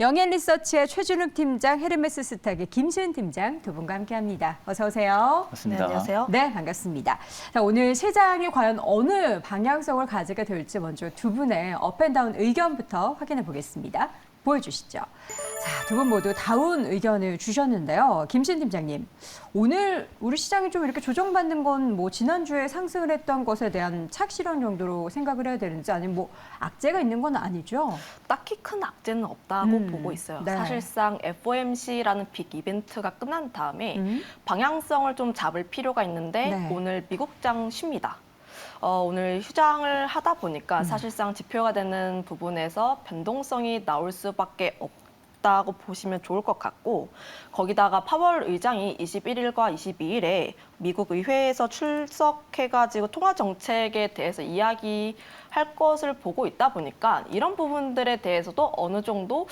영앤리서치의 최준욱 팀장, 헤르메스 스탁의 김수현 팀장 두 분과 함께합니다. 어서 오세요. 맞습니다. 네, 안녕하세요. 네, 반갑습니다. 자, 오늘 시장이 과연 어느 방향성을 가지게 될지 먼저 두 분의 업앤다운 의견부터 확인해 보겠습니다. 보여주시죠. 자, 두 분 모두 다운 의견을 주셨는데요. 김신 팀장님, 오늘 우리 시장이 좀 이렇게 조정받는 건 뭐 지난주에 상승을 했던 것에 대한 착실한 정도로 생각을 해야 되는지 아니면 뭐 악재가 있는 건 아니죠? 딱히 큰 악재는 없다고 음, 보고 있어요. 네. 사실상 FOMC라는 빅 이벤트가 끝난 다음에 음. 방향성을 좀 잡을 필요가 있는데 네. 오늘 미국장 쉽니다. 어, 오늘 휴장을 하다 보니까 음. 사실상 지표가 되는 부분에서 변동성이 나올 수밖에 없 다고 보시면 좋을 것 같고 거기다가 파월 의장이 21일과 22일에 미국 의회에서 출석해가지고 통화 정책에 대해서 이야기할 것을 보고 있다 보니까 이런 부분들에 대해서도 어느 정도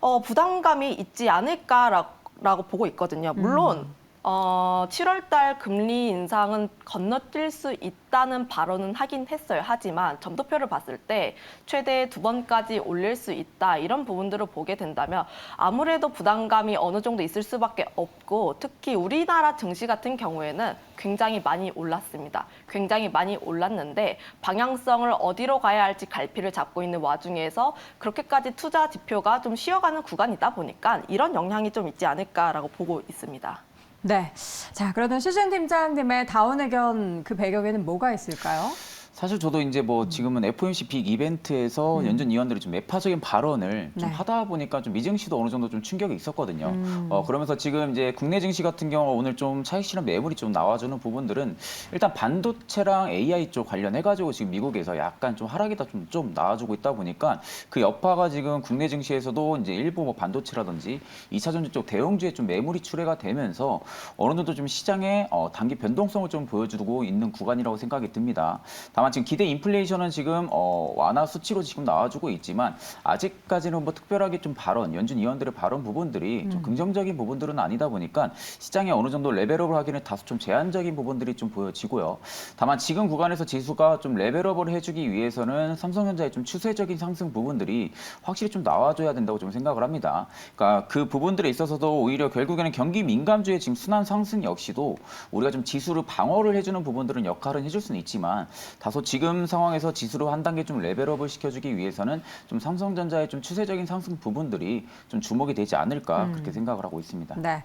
어, 부담감이 있지 않을까라고 보고 있거든요. 물론 음. 어, 7월 달 금리 인상은 건너뛸 수 있다는 발언은 하긴 했어요. 하지만 점도표를 봤을 때 최대 두 번까지 올릴 수 있다 이런 부분들을 보게 된다면 아무래도 부담감이 어느 정도 있을 수밖에 없고 특히 우리나라 증시 같은 경우에는 굉장히 많이 올랐습니다. 굉장히 많이 올랐는데 방향성을 어디로 가야 할지 갈피를 잡고 있는 와중에서 그렇게까지 투자 지표가 좀 쉬어가는 구간이다 보니까 이런 영향이 좀 있지 않을까라고 보고 있습니다. 네. 자, 그러면 수준 팀장님의 다운 의견 그 배경에는 뭐가 있을까요? 사실 저도 이제 뭐 지금은 FOMC 빅 이벤트에서 음. 연준 위원들이 좀 매파적인 발언을 좀 네. 하다 보니까 좀 미증시도 어느 정도 좀 충격이 있었거든요. 음. 어, 그러면서 지금 이제 국내 증시 같은 경우 오늘 좀 차익 실현 매물이 좀 나와주는 부분들은 일단 반도체랑 AI 쪽 관련해가지고 지금 미국에서 약간 좀 하락이 좀, 좀 나와주고 있다 보니까 그 여파가 지금 국내 증시에서도 이제 일부 뭐 반도체라든지 이차 전지 쪽 대형주에 좀 매물이 출회가 되면서 어느 정도 좀 시장에 어, 단기 변동성을 좀 보여주고 있는 구간이라고 생각이 듭니다. 다만 지금 기대 인플레이션은 지금 어, 완화 수치로 지금 나와주고 있지만 아직까지는 뭐 특별하게 좀 발언, 연준 위원들의 발언 부분들이 좀 음. 긍정적인 부분들은 아니다 보니까 시장에 어느 정도 레벨업을 하기는 다소 좀 제한적인 부분들이 좀 보여지고요. 다만 지금 구간에서 지수가 좀 레벨업을 해주기 위해서는 삼성전자의 좀 추세적인 상승 부분들이 확실히 좀 나와줘야 된다고 좀 생각을 합니다. 그러니까 그 부분들에 있어서도 오히려 결국에는 경기 민감주의 지금 순환 상승 역시도 우리가 좀 지수를 방어를 해주는 부분들은 역할은 해줄 수는 있지만 다소 지금 상황에서 지수로 한 단계 좀 레벨업을 시켜주기 위해서는 좀 삼성전자의 좀 추세적인 상승 부분들이 좀 주목이 되지 않을까 음. 그렇게 생각을 하고 있습니다. 네.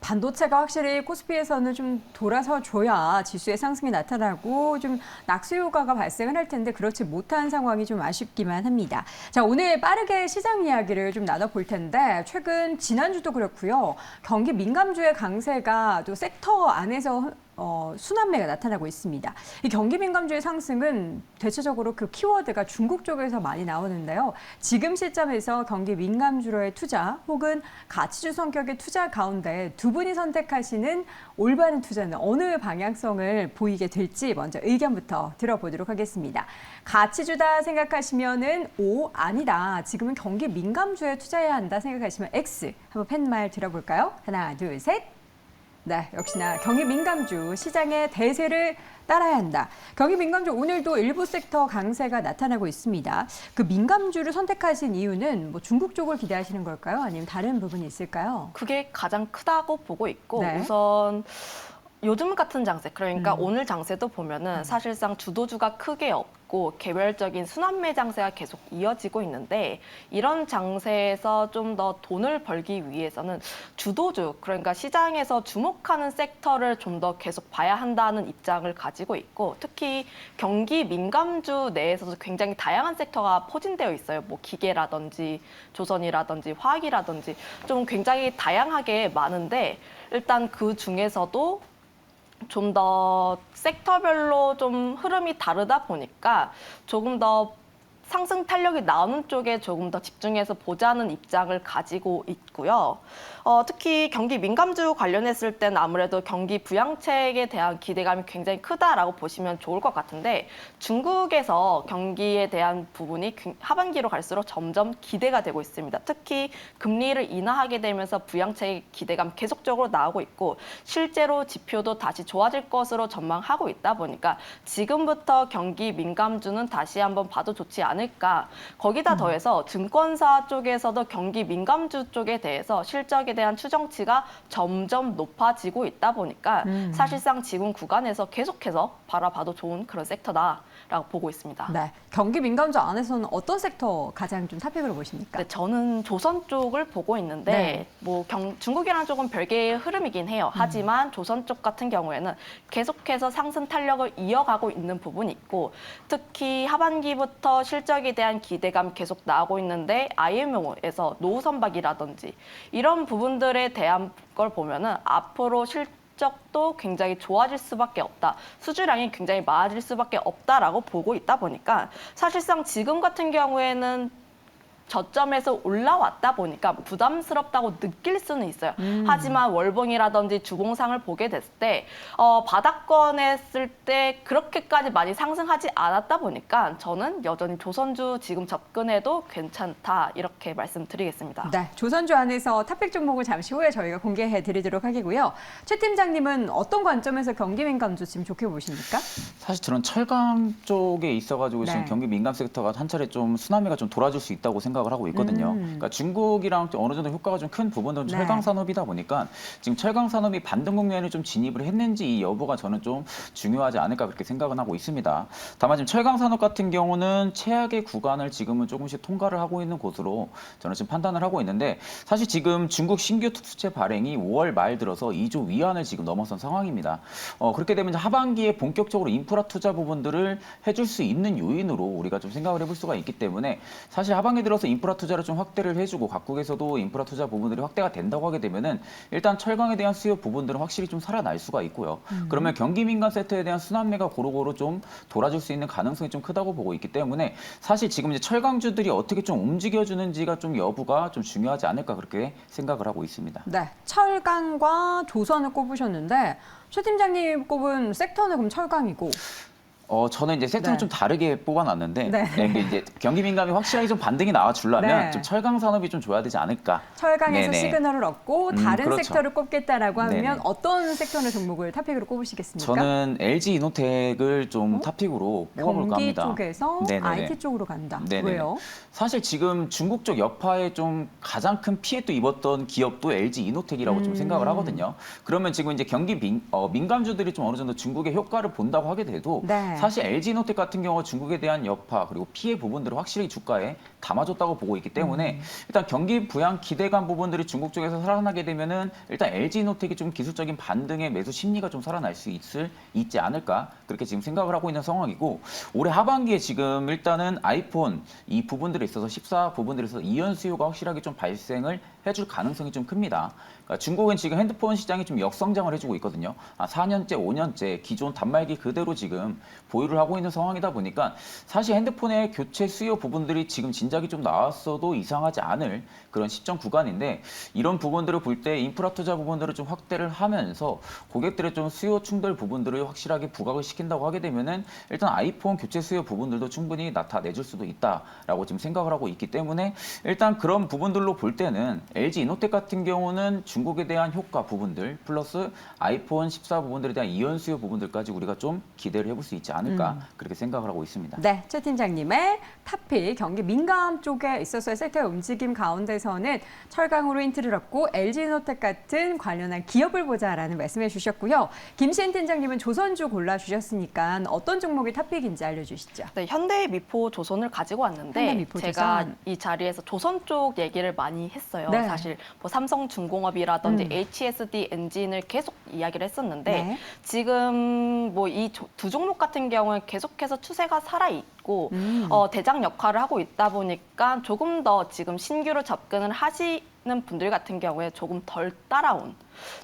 반도체가 확실히 코스피에서는 좀 돌아서 줘야 지수의 상승이 나타나고 좀 낙수 효과가 발생을 할 텐데 그렇지 못한 상황이 좀 아쉽기만 합니다. 자, 오늘 빠르게 시장 이야기를 좀 나눠볼 텐데 최근 지난주도 그렇고요. 경기 민감주의 강세가 또 섹터 안에서 어, 순환매가 나타나고 있습니다. 이 경기 민감주의 상승은 대체적으로 그 키워드가 중국 쪽에서 많이 나오는데요. 지금 시점에서 경기 민감주로의 투자 혹은 가치주 성격의 투자 가운데 두 분이 선택하시는 올바른 투자는 어느 방향성을 보이게 될지 먼저 의견부터 들어보도록 하겠습니다. 가치주다 생각하시면은 O 아니다. 지금은 경기 민감주에 투자해야 한다 생각하시면 X. 한번 펜말 들어볼까요? 하나, 둘, 셋. 네, 역시나 경기 민감주 시장의 대세를 따라야 한다. 경기 민감주 오늘도 일부 섹터 강세가 나타나고 있습니다. 그 민감주를 선택하신 이유는 뭐 중국 쪽을 기대하시는 걸까요? 아니면 다른 부분이 있을까요? 그게 가장 크다고 보고 있고 네. 우선 요즘 같은 장세 그러니까 음. 오늘 장세도 보면은 사실상 주도주가 크게 없고 개별적인 순환매 장세가 계속 이어지고 있는데 이런 장세에서 좀 더 돈을 벌기 위해서는 주도주 그러니까 시장에서 주목하는 섹터를 좀 더 계속 봐야 한다는 입장을 가지고 있고 특히 경기 민감주 내에서도 굉장히 다양한 섹터가 포진되어 있어요. 뭐 기계라든지 조선이라든지 화학이라든지 좀 굉장히 다양하게 많은데 일단 그 중에서도 좀 더 섹터별로 좀 흐름이 다르다 보니까 조금 더 상승 탄력이 나오는 쪽에 조금 더 집중해서 보자는 입장을 가지고 있고요. 어, 특히 경기 민감주 관련했을 때는 아무래도 경기 부양책에 대한 기대감이 굉장히 크다라고 보시면 좋을 것 같은데 중국에서 경기에 대한 부분이 굉- 하반기로 갈수록 점점 기대가 되고 있습니다. 특히 금리를 인하하게 되면서 부양책의 기대감 계속적으로 나오고 있고 실제로 지표도 다시 좋아질 것으로 전망하고 있다 보니까 지금부터 경기 민감주는 다시 한번 봐도 좋지 않을까 않을까. 거기다 더해서 증권사 쪽에서도 경기 민감주 쪽에 대해서 실적에 대한 추정치가 점점 높아지고 있다 보니까 음. 사실상 지금 구간에서 계속해서 바라봐도 좋은 그런 섹터다 라고 보고 있습니다. 네. 경기 민감주 안에서는 어떤 섹터 가장 좀 탑픽으로 보십니까? 네, 저는 조선 쪽을 보고 있는데 네. 뭐 경, 중국이랑 조금 별개의 흐름이긴 해요. 하지만 조선 쪽 같은 경우에는 계속해서 상승 탄력을 이어가고 있는 부분이 있고 특히 하반기부터 실적에 대한 기대감 계속 나오고 있는데 IMO에서 노후 선박이라든지 이런 부분들에 대한 걸 보면은 앞으로 실 적도 굉장히 좋아질 수밖에 없다. 수주량이 굉장히 많아질 수밖에 없다라고 보고 있다 보니까 사실상 지금 같은 경우에는 저점에서 올라왔다 보니까 부담스럽다고 느낄 수는 있어요. 음. 하지만 월봉이라든지 주봉상을 보게 됐을 때 어, 바닥권 했을 때 그렇게까지 많이 상승하지 않았다 보니까 저는 여전히 조선주 지금 접근해도 괜찮다 이렇게 말씀드리겠습니다. 네, 조선주 안에서 탑픽 종목을 잠시 후에 저희가 공개해 드리도록 하겠고요. 최 팀장님은 어떤 관점에서 경기 민감주 지금 좋게 보십니까? 사실 저는 철강 쪽에 있어가지고 지금 네. 경기 민감 섹터가 한 차례 좀 쓰나미가 좀 돌아줄 수 있다고 생각 을 하고 있거든요. 음. 그러니까 중국이랑 좀 어느 정도 효과가 좀 큰 부분은 네. 철강 산업이다 보니까 지금 철강 산업이 반등 국면에 좀 진입을 했는지 이 여부가 저는 좀 중요하지 않을까 그렇게 생각은 하고 있습니다. 다만 지금 철강 산업 같은 경우는 최악의 구간을 지금은 조금씩 통과를 하고 있는 곳으로 저는 지금 판단을 하고 있는데 사실 지금 중국 신규 특수채 발행이 5월 말 들어서 2조 위안을 지금 넘어선 상황입니다. 어, 그렇게 되면 하반기에 본격적으로 인프라 투자 부분들을 해줄 수 있는 요인으로 우리가 좀 생각을 해볼 수가 있기 때문에 사실 하반기 들어서 인프라 투자를 좀 확대를 해주고 각국에서도 인프라 투자 부분들이 확대가 된다고 하게 되면은 일단 철강에 대한 수요 부분들은 확실히 좀 살아날 수가 있고요. 그러면 경기 민간 세트에 대한 순환매가 고루고루 좀 돌아줄 수 있는 가능성이 좀 크다고 보고 있기 때문에 사실 지금 이제 철강주들이 어떻게 좀 움직여주는지가 좀 여부가 좀 중요하지 않을까 그렇게 생각을 하고 있습니다. 네, 철강과 조선을 꼽으셨는데 최 팀장님 꼽은 섹터는 그럼 철강이고 어, 저는 이제 세트는 네. 좀 다르게 뽑아놨는데, 네. 네. 이제 경기 민감이 확실하게 좀 반등이 나와주려면 네. 좀 철강 산업이 좀 줘야 되지 않을까. 철강에서 네네. 시그널을 얻고 음, 다른 그렇죠. 섹터를 꼽겠다라고 하면 네네. 어떤 섹터의 종목을 탑픽으로 꼽으시겠습니까? 저는 LG 이노텍을 좀 어? 탑픽으로 뽑아볼까 합니다. 쪽에서 네네네. IT 쪽으로 간다. 네네. 왜요? 사실 지금 중국 쪽 여파에 좀 가장 큰 피해도 입었던 기업도 LG 이노텍이라고 음. 좀 생각을 하거든요. 그러면 지금 이제 경기 민, 어, 민감주들이 좀 어느 정도 중국의 효과를 본다고 하게 돼도 네. 사실 LG 이노텍 같은 경우 중국에 대한 여파 그리고 피해 부분들을 확실히 주가에 담아줬다고 보고 있기 때문에 음. 일단 경기 부양 기대감 부분들이 중국 쪽에서 살아나게 되면은 일단 LG 이노텍이 좀 기술적인 반등의 매수 심리가 좀 살아날 수 있을 있지 않을까 그렇게 지금 생각을 하고 있는 상황이고 올해 하반기에 지금 일단은 아이폰 이 부분들에 있어서 14 부분들에 있어서 이연 수요가 확실하게 좀 발생을 해줄 가능성이 좀 큽니다. 그러니까 중국은 지금 핸드폰 시장이 좀 역성장을 해주고 있거든요. 아, 4년째, 5년째 기존 단말기 그대로 지금 보유를 하고 있는 상황이다 보니까 사실 핸드폰의 교체 수요 부분들이 지금 진작이 좀 나왔어도 이상하지 않을 그런 시점 구간인데 이런 부분들을 볼 때 인프라 투자 부분들을 좀 확대를 하면서 고객들의 좀 수요 충돌 부분들을 확실하게 부각을 시킨다고 하게 되면은 일단 아이폰 교체 수요 부분들도 충분히 나타내줄 수도 있다라고 지금 생각을 하고 있기 때문에 일단 그런 부분들로 볼 때는 LG 이노텍 같은 경우는 중 국에 대한 효과 부분들 플러스 아이폰 14 부분들에 대한 이연 수요 부분들까지 우리가 좀 기대를 해볼 수 있지 않을까 음. 그렇게 생각을 하고 있습니다. 네, 최 팀장님의 탑픽 경기 민감 쪽에 있어서의 섹터의 움직임 가운데서는 철강으로 힌트를 얻고 LG노텍 같은 관련한 기업을 보자라는 말씀해 주셨고요. 김시인 팀장님은 조선주 골라 주셨으니까 어떤 종목이 탑픽인지 알려주시죠. 네, 현대 미포 조선을 가지고 왔는데 현대미포 제가 조선. 이 자리에서 조선 쪽 얘기를 많이 했어요. 네. 사실 뭐 삼성 중공업이 라든지 음. HSD 엔진을 계속 이야기를 했었는데 네. 지금 뭐 이 두 종목 같은 경우는 계속해서 추세가 살아 있고 음. 어, 대장 역할을 하고 있다 보니까 조금 더 지금 신규로 접근을 하시 는 분들 같은 경우에 조금 덜 따라온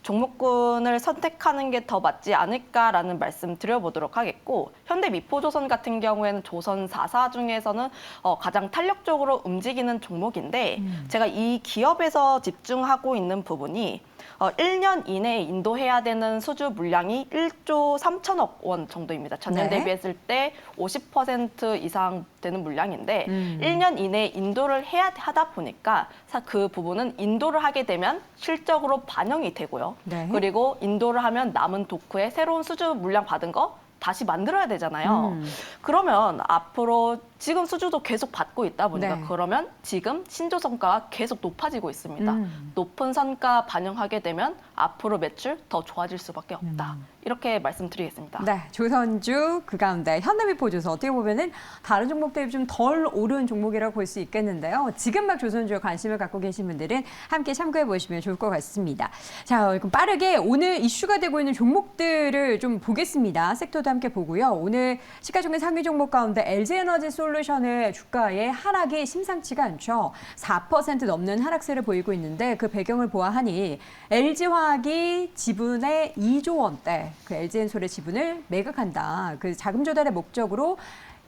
종목군을 선택하는 게 더 맞지 않을까라는 말씀 드려보도록 하겠고 현대 미포조선 같은 경우에는 조선 4사 중에서는 어, 가장 탄력적으로 움직이는 종목인데 음. 제가 이 기업에서 집중하고 있는 부분이 어, 1년 이내에 인도해야 되는 수주 물량이 1조 3천억 원 정도입니다. 전년 네. 대비했을 때 50% 이상 되는 물량인데 음. 1년 이내에 인도를 해야 하다 보니까 사- 그 부분은 인도를 하게 되면 실적으로 반영이 되고요. 네. 그리고 인도를 하면 남은 도크에 새로운 수주 물량 받은 거 다시 만들어야 되잖아요. 음. 그러면 앞으로 지금 수주도 계속 받고 있다 보니까 네. 그러면 지금 신조 성과가 계속 높아지고 있습니다. 음. 높은 성과 반영하게 되면 앞으로 매출 더 좋아질 수밖에 없다. 음. 이렇게 말씀드리겠습니다. 네, 조선주 그 가운데 현대미포주서 어떻게 보면은 다른 종목 대비 좀 덜 오른 종목이라고 볼 수 있겠는데요. 지금 막 조선주에 관심을 갖고 계신 분들은 함께 참고해 보시면 좋을 것 같습니다. 자, 그럼 빠르게 오늘 이슈가 되고 있는 종목들을 좀 보겠습니다. 섹터도 함께 보고요. 오늘 시가총액 상위 종목 가운데 LG에너지 솔루션의 주가의 하락이 심상치가 않죠. 4% 넘는 하락세를 보이고 있는데 그 배경을 보아하니 LG화 학이 지분의 2조 원대 그 LG엔솔의 지분을 매각한다. 그 자금 조달의 목적으로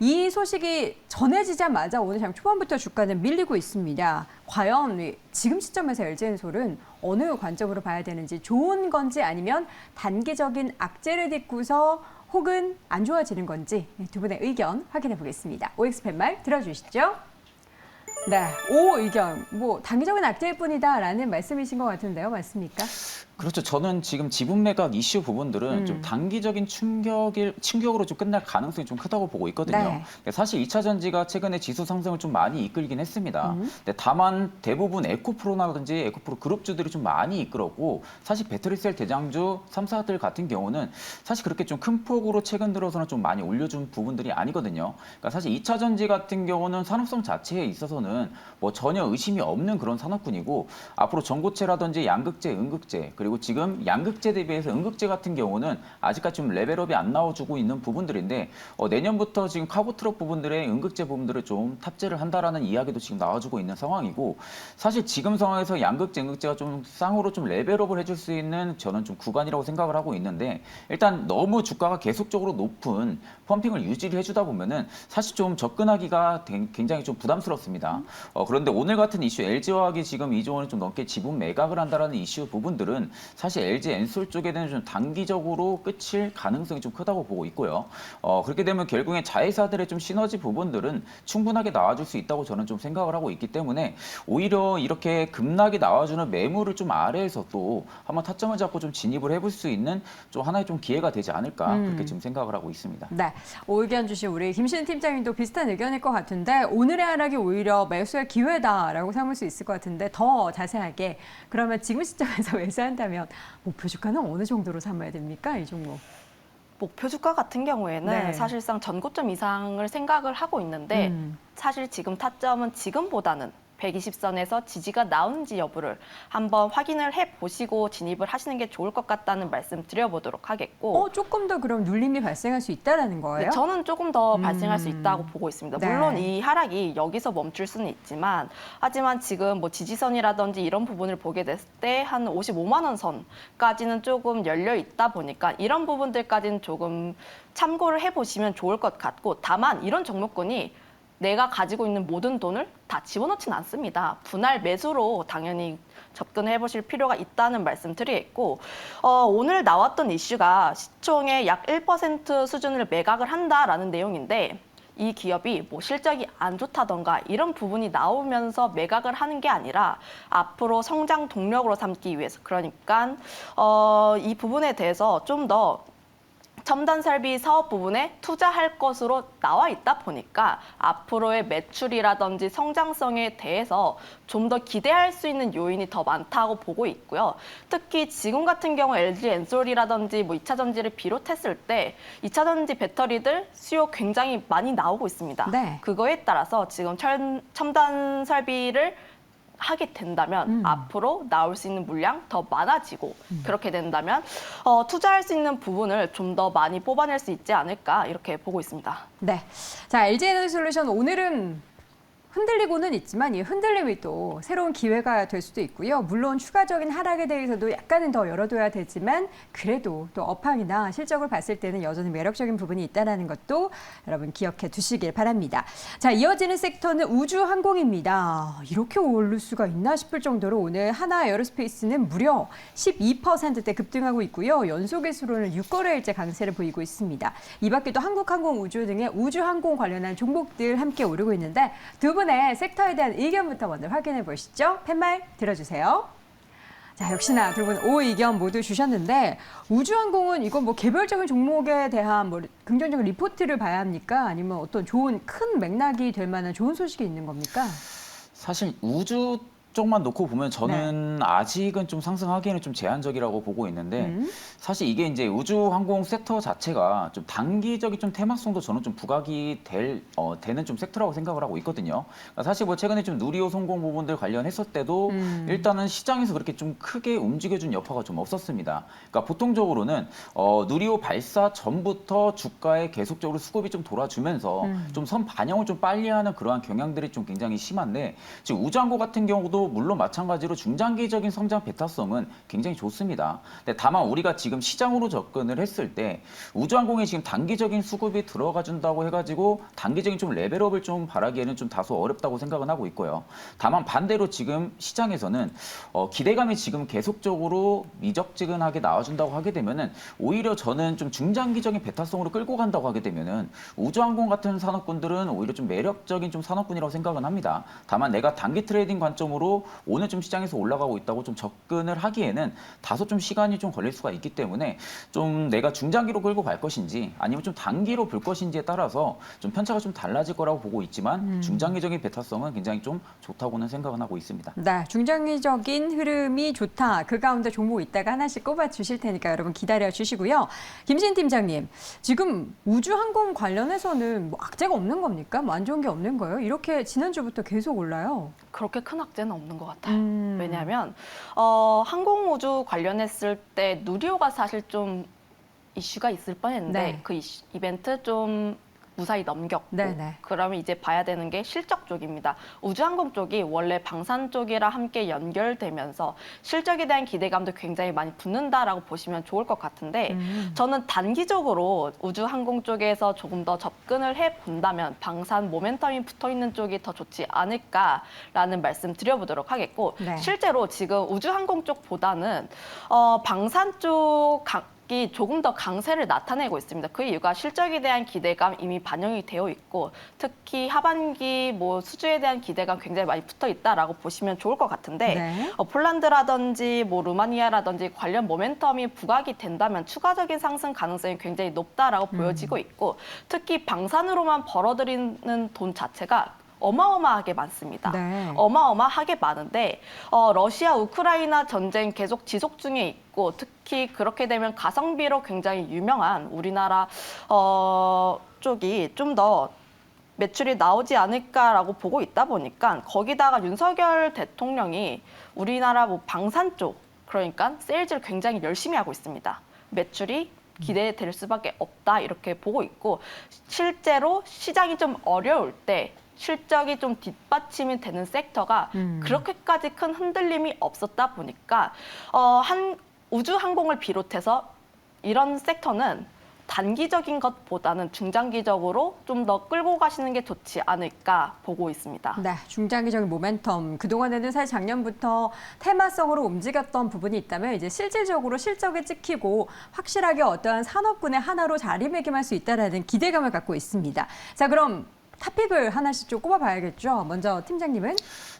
이 소식이 전해지자마자 오늘 장 초반부터 주가는 밀리고 있습니다. 과연 이 지금 시점에서 LG엔솔은 어느 관점으로 봐야 되는지 좋은 건지 아니면 단기적인 악재를 딛고서 혹은 안 좋아지는 건지 두 분의 의견 확인해 보겠습니다. OX 팻말 들어주시죠. 네, 오 의견 뭐 단기적인 악재일 뿐이다라는 말씀이신 것 같은데요, 맞습니까? 그렇죠. 저는 지금 지분 매각 이슈 부분들은 음. 좀 단기적인 충격일 충격으로 좀 끝날 가능성이 좀 크다고 보고 있거든요. 네. 사실 2차 전지가 최근에 지수 상승을 좀 많이 이끌긴 했습니다. 음. 근데 다만 대부분 에코프로라든지 에코프로 그룹주들이 좀 많이 이끌었고 사실 배터리셀 대장주 3사들 같은 경우는 사실 그렇게 좀 큰 폭으로 최근 들어서는 좀 많이 올려준 부분들이 아니거든요. 그러니까 사실 2차 전지 같은 경우는 산업성 자체에 있어서는 뭐 전혀 의심이 없는 그런 산업군이고 앞으로 전고체라든지 양극재, 음극재 그리고 지금 양극재 대비해서 음극재 같은 경우는 아직까지 좀 레벨업이 안 나와주고 있는 부분들인데 어, 내년부터 지금 카고 트럭 부분들의 음극재 부분들을 좀 탑재를 한다라는 이야기도 지금 나와주고 있는 상황이고 사실 지금 상황에서 양극재, 음극재가 좀 쌍으로 좀 레벨업을 해줄 수 있는 저는 좀 구간이라고 생각을 하고 있는데 일단 너무 주가가 계속적으로 높은 펌핑을 유지를 해주다 보면은 사실 좀 접근하기가 되- 굉장히 좀 부담스럽습니다. 어, 그런데 오늘 같은 이슈 LG화학이 지금 2조 원을 좀 넘게 지분 매각을 한다라는 이슈 부분들은 사실 LG 엔솔 쪽에는 좀 단기적으로 끝일 가능성이 좀 크다고 보고 있고요. 어, 그렇게 되면 결국엔 자회사들의 좀 시너지 부분들은 충분하게 나와줄 수 있다고 저는 좀 생각을 하고 있기 때문에 오히려 이렇게 급락이 나와주는 매물을 좀 아래에서 또 한번 타점을 잡고 좀 진입을 해볼 수 있는 좀 하나의 좀 기회가 되지 않을까 음. 그렇게 지금 생각을 하고 있습니다. 네, 의견 주신 우리 김신 팀장님도 비슷한 의견일 것 같은데 오늘의 하락이 오히려 매수의 기회다라고 삼을 수 있을 것 같은데 더 자세하게 그러면 지금 시점에서 매수한다면 목표 주가는 어느 정도로 삼아야 됩니까 이 종목? 목표 주가 같은 경우에는 네. 사실상 전고점 이상을 생각을 하고 있는데 음. 사실 지금 타점은 지금보다는 120선에서 지지가 나오는지 여부를 한번 확인을 해 보시고 진입을 하시는 게 좋을 것 같다는 말씀 드려보도록 하겠고 어 조금 더 그럼 눌림이 발생할 수 있다라는 거예요? 네, 저는 조금 더 음. 발생할 수 있다고 보고 있습니다. 네. 물론 이 하락이 여기서 멈출 수는 있지만 하지만 지금 뭐 지지선이라든지 이런 부분을 보게 됐을 때 한 55만 원 선까지는 조금 열려 있다 보니까 이런 부분들까지는 조금 참고를 해 보시면 좋을 것 같고 다만 이런 종목군이 내가 가지고 있는 모든 돈을 다 집어넣지는 않습니다. 분할 매수로 당연히 접근해 보실 필요가 있다는 말씀 드리겠고 어, 오늘 나왔던 이슈가 시총의 약 1% 수준을 매각을 한다라는 내용인데 이 기업이 뭐 실적이 안 좋다던가 이런 부분이 나오면서 매각을 하는 게 아니라 앞으로 성장 동력으로 삼기 위해서 그러니까 어, 이 부분에 대해서 좀더 첨단 설비 사업 부분에 투자할 것으로 나와 있다 보니까 앞으로의 매출이라든지 성장성에 대해서 좀 더 기대할 수 있는 요인이 더 많다고 보고 있고요. 특히 지금 같은 경우 LG 엔솔이라든지 뭐 2차 전지를 비롯했을 때 2차 전지 배터리들 수요 굉장히 많이 나오고 있습니다. 네. 그거에 따라서 지금 첨- 첨단 설비를 하게 된다면 음. 앞으로 나올 수 있는 물량 더 많아지고 그렇게 된다면 어, 투자할 수 있는 부분을 좀 더 많이 뽑아낼 수 있지 않을까 이렇게 보고 있습니다. 네. 자, LG에너지 솔루션 오늘은 흔들리고는 있지만 이 흔들림이 또 새로운 기회가 될 수도 있고요. 물론 추가적인 하락에 대해서도 약간은 더 열어둬야 되지만 그래도 또 업황이나 실적을 봤을 때는 여전히 매력적인 부분이 있다는 것도 여러분 기억해 두시길 바랍니다. 자, 이어지는 섹터는 우주항공입니다. 이렇게 오를 수가 있나 싶을 정도로 오늘 하나 에어로스페이스는 무려 12%대 급등하고 있고요. 연속일수로는 6거래일째 강세를 보이고 있습니다. 이 밖에도 한국항공우주 등의 우주항공 관련한 종목들 함께 오르고 있는데 두분 의 섹터에 대한 의견부터 먼저 확인해 보시죠. 팻말 들어주세요. 자, 역시나 두 분 오 의견 모두 주셨는데 우주항공은 이건 뭐 개별적인 종목에 대한 뭐 긍정적인 리포트를 봐야 합니까? 아니면 어떤 좋은 큰 맥락이 될 만한 좋은 소식이 있는 겁니까? 사실 우주 쪽만 놓고 보면 저는 네. 아직은 좀 상승하기에는 좀 제한적이라고 보고 있는데 음. 사실 이게 이제 우주 항공 섹터 자체가 좀 단기적인 좀 테마성도 저는 좀 부각이 될 어, 되는 좀 섹터라고 생각을 하고 있거든요. 그러니까 사실 뭐 최근에 좀 누리호 성공 부분들 관련했을 때도 음. 일단은 시장에서 그렇게 좀 크게 움직여준 여파가 좀 없었습니다. 그러니까 보통적으로는 어, 누리호 발사 전부터 주가에 계속적으로 수급이 좀 돌아주면서 음. 좀선 반영을 좀 빨리 하는 그러한 경향들이 좀 굉장히 심한데 지금 우주항공 같은 경우도 물론 마찬가지로 중장기적인 성장 베타성은 굉장히 좋습니다. 근데 다만 우리가 지금 시장으로 접근을 했을 때 우주항공에 지금 단기적인 수급이 들어가 준다고 해가지고 단기적인 좀 레벨업을 좀 바라기에는 좀 다소 어렵다고 생각은 하고 있고요. 다만 반대로 지금 시장에서는 어, 기대감이 지금 계속적으로 미적지근하게 나와준다고 하게 되면은 오히려 저는 좀 중장기적인 베타성으로 끌고 간다고 하게 되면은 우주항공 같은 산업군들은 오히려 좀 매력적인 좀 산업군이라고 생각은 합니다. 다만 내가 단기 트레이딩 관점으로 오늘 좀 시장에서 올라가고 있다고 좀 접근을 하기에는 다소 좀 시간이 좀 걸릴 수가 있기 때문에 좀 내가 중장기로 끌고 갈 것인지 아니면 좀 단기로 볼 것인지에 따라서 좀 편차가 좀 달라질 거라고 보고 있지만 중장기적인 베타성은 굉장히 좀 좋다고는 생각은 하고 있습니다. 네, 중장기적인 흐름이 좋다. 그 가운데 종목 이따가 하나씩 꼽아 주실 테니까 여러분 기다려 주시고요. 김신 팀장님, 지금 우주항공 관련해서는 뭐 악재가 없는 겁니까? 뭐 안 좋은 게 없는 거예요? 이렇게 지난주부터 계속 올라요. 그렇게 큰 악재는 없는 것 같아요. 음. 왜냐하면 어, 항공우주 관련했을 때 누리호가 사실 좀 이슈가 있을 뻔했는데 네. 그 이슈- 이벤트 좀 무사히 넘겼고 네네. 그러면 이제 봐야 되는 게 실적 쪽입니다. 우주항공 쪽이 원래 방산 쪽이랑 함께 연결되면서 실적에 대한 기대감도 굉장히 많이 붙는다라고 보시면 좋을 것 같은데 음. 저는 단기적으로 우주항공 쪽에서 조금 더 접근을 해 본다면 방산 모멘텀이 붙어 있는 쪽이 더 좋지 않을까라는 말씀 드려보도록 하겠고 네. 실제로 지금 우주항공 쪽보다는 어, 방산 쪽 강, 이 조금 더 강세를 나타내고 있습니다. 그 이유가 실적에 대한 기대감 이미 반영이 되어 있고 특히 하반기 뭐 수주에 대한 기대감 굉장히 많이 붙어 있다라고 보시면 좋을 것 같은데 네. 어, 폴란드라든지 뭐 루마니아라든지 관련 모멘텀이 부각이 된다면 추가적인 상승 가능성이 굉장히 높다라고 보여지고 있고 특히 방산으로만 벌어들이는 돈 자체가 어마어마하게 많습니다. 네. 어마어마하게 많은데 어, 러시아 우크라이나 전쟁 계속 지속 중에 있고 특히 그렇게 되면 가성비로 굉장히 유명한 우리나라 어, 쪽이 좀더 매출이 나오지 않을까라고 보고 있다 보니까 거기다가 윤석열 대통령이 우리나라 뭐 방산 쪽 그러니까 세일즈를 굉장히 열심히 하고 있습니다. 매출이 기대될 수밖에 없다 이렇게 보고 있고 실제로 시장이 좀 어려울 때 실적이 좀 뒷받침이 되는 섹터가 음. 그렇게까지 큰 흔들림이 없었다 보니까 어, 한 우주 항공을 비롯해서 이런 섹터는 단기적인 것보다는 중장기적으로 좀 더 끌고 가시는 게 좋지 않을까 보고 있습니다. 네, 중장기적인 모멘텀. 그동안에는 사실 작년부터 테마성으로 움직였던 부분이 있다면 이제 실질적으로 실적에 찍히고 확실하게 어떠한 산업군의 하나로 자리매김할 수 있다라는 기대감을 갖고 있습니다. 자, 그럼 탑픽을 하나씩 좀 꼽아봐야겠죠. 먼저 팀장님은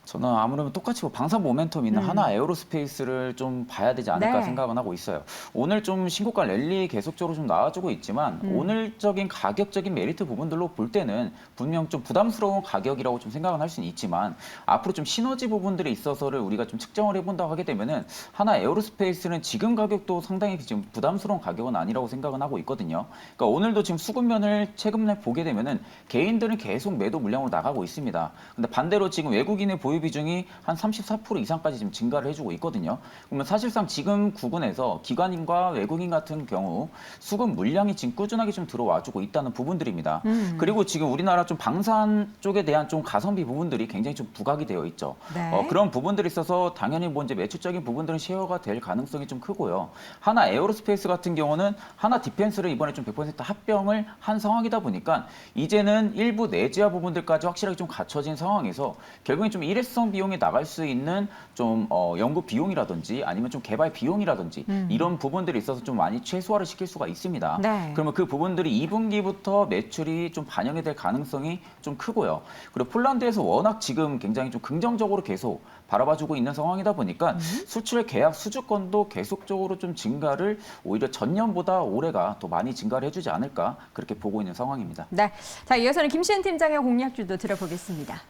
저는 아무래도 똑같이 뭐 방산 모멘텀 있는 음. 하나 에어로스페이스를 좀 봐야 되지 않을까 네. 생각은 하고 있어요. 오늘 좀 신고가 랠리 계속적으로 좀 나와주고 있지만 음. 오늘적인 가격적인 메리트 부분들로 볼 때는 분명 좀 부담스러운 가격이라고 좀 생각은 할 수는 있지만 앞으로 좀 시너지 부분들에 있어서를 우리가 좀 측정을 해본다고 하게 되면은 하나 에어로스페이스는 지금 가격도 상당히 지금 부담스러운 가격은 아니라고 생각은 하고 있거든요. 그러니까 오늘도 지금 수급면을 최근에 보게 되면은 개인들은 계속 매도 물량으로 나가고 있습니다. 근데 반대로 지금 외국인의 보유 비중이 한 34% 이상까지 지금 증가를 해주고 있거든요. 그러면 사실상 지금 구분에서 기관인과 외국인 같은 경우 수급 물량이 지금 꾸준하게 좀 들어와주고 있다는 부분들입니다. 음. 그리고 지금 우리나라 좀 방산 쪽에 대한 좀 가성비 부분들이 굉장히 좀 부각이 되어 있죠. 네. 어, 그런 부분들이 있어서 당연히 뭐 이제 매출적인 부분들은 쉐어가 될 가능성이 좀 크고요. 하나 에어로스페이스 같은 경우는 하나 디펜스를 이번에 좀 100% 합병을 한 상황이다 보니까 이제는 일부 내재화 부분들까지 확실하게 좀 갖춰진 상황에서 결국엔 좀 일회 성 비용이 나갈 수 있는 좀 어, 연구 비용이라든지 아니면 좀 개발 비용이라든지 음. 이런 부분들이 있어서 좀 많이 최소화를 시킬 수가 있습니다. 네. 그러면 그 부분들이 2분기부터 매출이 좀 반영이 될 가능성이 좀 크고요. 그리고 폴란드에서 워낙 지금 굉장히 좀 긍정적으로 계속 바라봐주고 있는 상황이다 보니까 수출 계약 수주권도 계속적으로 좀 증가를 오히려 전년보다 올해가 더 많이 증가를 해주지 않을까 그렇게 보고 있는 상황입니다. 네. 자, 이어서는 김시현 팀장의 공략주도 들어보겠습니다.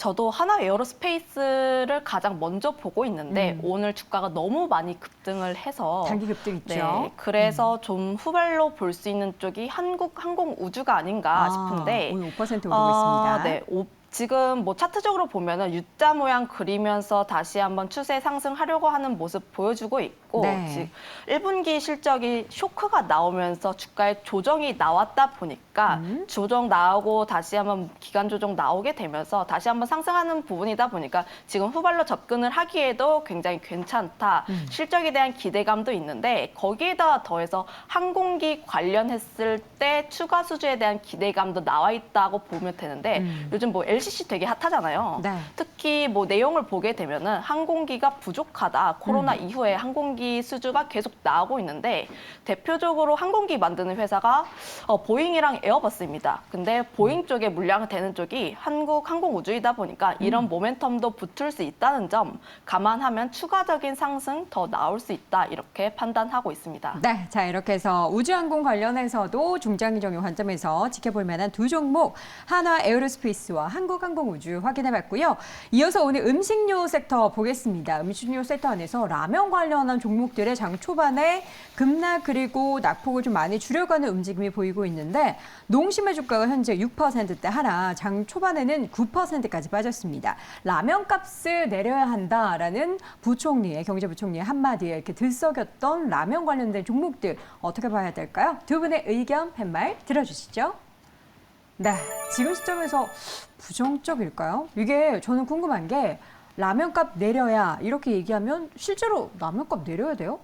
저도 하나 에어로스페이스를 가장 먼저 보고 있는데 음. 오늘 주가가 너무 많이 급등을 해서 단기 급등 있죠. 네, 그래서 좀 후발로 볼 수 있는 쪽이 한국 항공 우주가 아닌가 아, 싶은데 오늘 5% 오르고 어, 있습니다. 네, 오- 지금 뭐 차트적으로 보면은 U자 모양 그리면서 다시 한번 추세 상승하려고 하는 모습 보여주고 있고 네. 지금 1분기 실적이 쇼크가 나오면서 주가에 조정이 나왔다 보니까 음. 조정 나오고 다시 한번 기간 조정 나오게 되면서 다시 한번 상승하는 부분이다 보니까 지금 후발로 접근을 하기에도 굉장히 괜찮다. 음. 실적에 대한 기대감도 있는데 거기에다 더해서 항공기 관련했을 때 추가 수주에 대한 기대감도 나와 있다고 보면 되는데 음. 요즘 뭐 LCC 되게 핫하잖아요. 네. 특히 뭐 내용을 보게 되면은 항공기가 부족하다. 코로나 음. 이후에 항공기 수주가 계속 나오고 있는데 대표적으로 항공기 만드는 회사가 어, 보잉이랑 에어버스입니다. 근데 보잉 쪽에 물량을 대는 쪽이 한국 항공우주이다 보니까 이런 모멘텀도 붙을 수 있다는 점 감안하면 추가적인 상승 더 나올 수 있다 이렇게 판단하고 있습니다. 네, 자 이렇게 해서 우주항공 관련해서도 중장기적인 관점에서 지켜볼 만한 두 종목 한화 에어로스페이스와 한국 항공우주 확인해봤고요. 이어서 오늘 음식료 섹터 보겠습니다. 음식료 섹터 안에서 라면 관련한 종목들의 장 초반에 급락 그리고 낙폭을 좀 많이 줄여가는 움직임이 보이고 있는데 농심의 주가가 현재 6%대 하락, 장 초반에는 9%까지 빠졌습니다. 라면 값을 내려야 한다라는 부총리의 경제부총리의 한마디에 이렇게 들썩였던 라면 관련된 종목들 어떻게 봐야 될까요? 두 분의 의견 팻말 들어주시죠. 네, 지금 시점에서 부정적일까요? 이게 저는 궁금한 게 라면 값 내려야 이렇게 얘기하면 실제로 라면 값 내려야 돼요?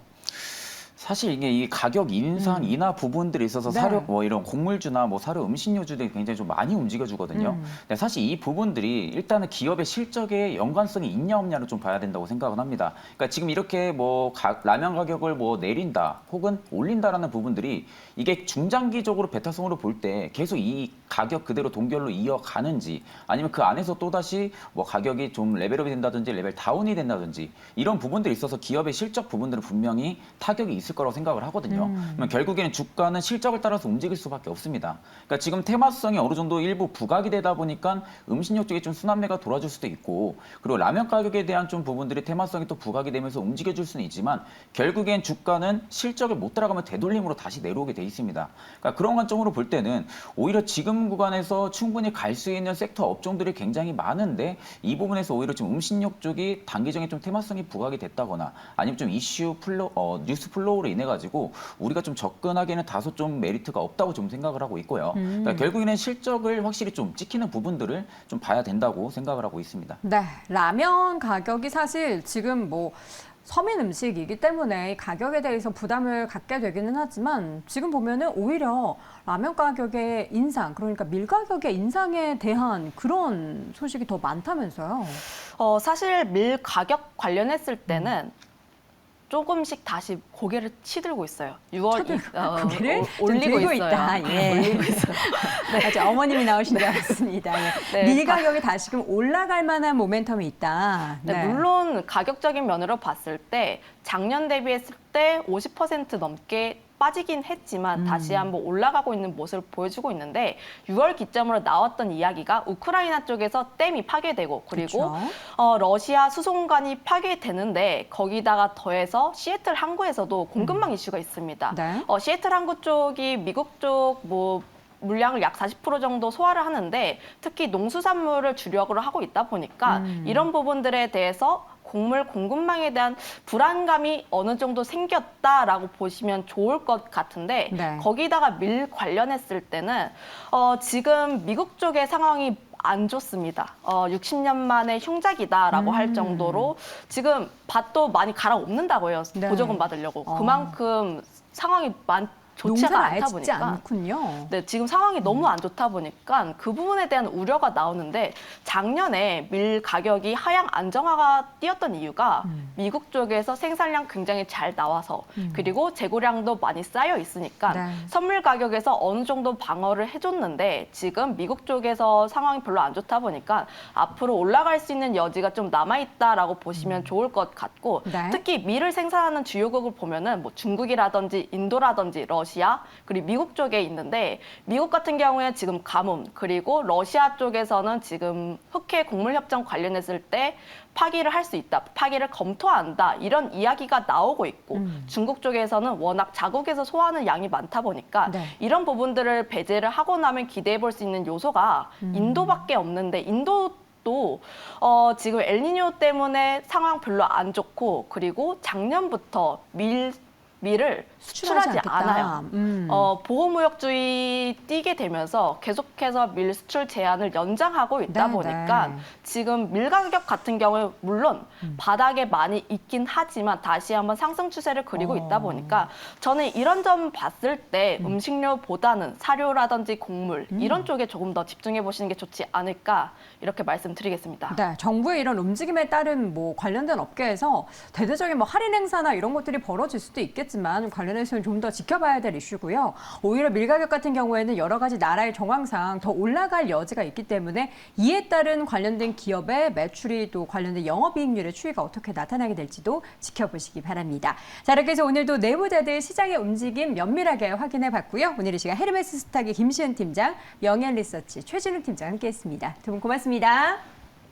사실 이게 이 가격 인상 음. 인하 부분들이 있어서 네. 사료 뭐 이런 곡물주나 뭐 사료 음식료주들이 굉장히 좀 많이 움직여 주거든요. 음. 근데 사실 이 부분들이 일단은 기업의 실적에 연관성이 있냐 없냐를 좀 봐야 된다고 생각은 합니다. 그러니까 지금 이렇게 뭐 가- 라면 가격을 뭐 내린다 혹은 올린다라는 부분들이 이게 중장기적으로 베타성으로 볼 때 계속 이 가격 그대로 동결로 이어가는지 아니면 그 안에서 또 다시 뭐 가격이 좀 레벨업이 된다든지 레벨 다운이 된다든지 이런 부분들이 있어서 기업의 실적 부분들은 분명히 타격이 있을 거라고 생각을 하거든요. 음. 그러면 결국에는 주가는 실적을 따라서 움직일 수밖에 없습니다. 그러니까 지금 테마성이 어느 정도 일부 부각이 되다 보니까 음식료 쪽에 좀 순환매가 돌아줄 수도 있고 그리고 라면 가격에 대한 좀 부분들이 테마성이 또 부각이 되면서 움직여줄 수는 있지만 결국엔 주가는 실적을 못 따라가면 되돌림으로 다시 내려오게 돼 있습니다. 그러니까 그런 관점으로 볼 때는 오히려 지금 구간에서 충분히 갈 수 있는 섹터 업종들이 굉장히 많은데 이 부분에서 오히려 지금 음식료 쪽이 단기적인 좀 테마성이 부각이 됐다거나 아니면 좀 이슈 플로 어, 뉴스 플로우 로 인해 가지고 우리가 좀 접근하기에는 다소 좀 메리트가 없다고 좀 생각을 하고 있고요. 음. 그러니까 결국에는 실적을 확실히 좀 찍히는 부분들을 좀 봐야 된다고 생각을 하고 있습니다. 네, 라면 가격이 사실 지금 뭐 서민 음식이기 때문에 이 가격에 대해서 부담을 갖게 되기는 하지만 지금 보면은 오히려 라면 가격의 인상, 그러니까 밀 가격의 인상에 대한 그런 소식이 더 많다면서요. 어, 사실 밀 가격 관련했을 때는 조금씩 다시 고개를 치들고 있어요. 6월 쳐들- 이- 어, 고개를 좀 올리고 들고 있어요. 있다. 예. 올리고 있어요. 아직 어머님이 나오신 줄 알았습니다. 예. 네, 밀 가- 가격이 다시금 올라갈 만한 모멘텀이 있다. 네, 물론 가격적인 면으로 봤을 때 작년 대비했을 때 50% 넘게 빠지긴 했지만 음. 다시 한번 올라가고 있는 모습을 보여주고 있는데 6월 기점으로 나왔던 이야기가 우크라이나 쪽에서 댐이 파괴되고 그리고? 어, 러시아 수송관이 파괴되는데 거기다가 더해서 시애틀 항구에서도 공급망 이슈가 있습니다. 네. 어, 시애틀 항구 쪽이 미국 쪽뭐 물량을 약 40% 정도 소화를 하는데 특히 농수산물을 주력으로 하고 있다 보니까 음. 이런 부분들에 대해서 곡물 공급망에 대한 불안감이 어느 정도 생겼다라고 보시면 좋을 것 같은데 네. 거기다가 밀 관련했을 때는 어, 지금 미국 쪽의 상황이 안 좋습니다. 어, 60년 만에 흉작이다라고 음. 할 정도로 지금 밭도 많이 갈아엎는다고 해요. 네. 보조금 받으려고. 어. 그만큼 상황이 많, 좋지가 농사를 아예 않다 짓지 보니까 않군요. 네, 지금 상황이 너무 안 좋다 보니까 그 부분에 대한 우려가 나오는데 작년에 밀 가격이 하향 안정화가 뛰었던 이유가 음. 미국 쪽에서 생산량 굉장히 잘 나와서 그리고 재고량도 많이 쌓여 있으니까 네. 선물 가격에서 어느 정도 방어를 해줬는데 지금 미국 쪽에서 상황이 별로 안 좋다 보니까 앞으로 올라갈 수 있는 여지가 좀 남아 있다라고 보시면 좋을 것 같고 네. 특히 밀을 생산하는 주요국을 보면은 뭐 중국이라든지 인도라든지 러시아 그리고 미국 쪽에 있는데 미국 같은 경우에 지금 가뭄 그리고 러시아 쪽에서는 지금 흑해 곡물 협정 관련했을 때 파기를 할 수 있다, 파기를 검토한다 이런 이야기가 나오고 있고 음. 중국 쪽에서는 워낙 자국에서 소화하는 양이 많다 보니까 네. 이런 부분들을 배제를 하고 나면 기대해 볼 수 있는 요소가 음. 인도밖에 없는데 인도 또 어, 지금 엘니뇨 때문에 상황 별로 안 좋고 그리고 작년부터 밀 밀을 수출하지. 않아요. 음. 어, 보호무역주의 띄게 되면서 계속해서 밀 수출 제한을 연장하고 있다 네, 보니까 네. 음. 지금 밀 가격 같은 경우에 물론 바닥에 많이 있긴 하지만 다시 한번 상승 추세를 그리고 어. 있다 보니까 저는 이런 점 봤을 때 음. 식료보다는 사료라든지 곡물 음. 이런 쪽에 조금 더 집중해 보시는 게 좋지 않을까 이렇게 말씀드리겠습니다. 네, 정부의 이런 움직임에 따른 뭐 관련된 업계에서 대대적인 뭐 할인 행사나 이런 것들이 벌어질 수도 있겠 지만 관련해서는 좀 더 지켜봐야 될 이슈고요. 오히려 밀 가격 같은 경우에는 여러 가지 나라의 정황상 더 올라갈 여지가 있기 때문에 이에 따른 관련된 기업의 매출이 또 관련된 영업이익률의 추이가 어떻게 나타나게 될지도 지켜보시기 바랍니다. 자, 이렇게 해서 오늘도 내부자들 시장의 움직임 면밀하게 확인해 봤고요. 오늘 이 시간 헤르메스 스탁의 김시은 팀장, 명현 리서치 최진욱 팀장 함께했습니다. 두 분 고맙습니다.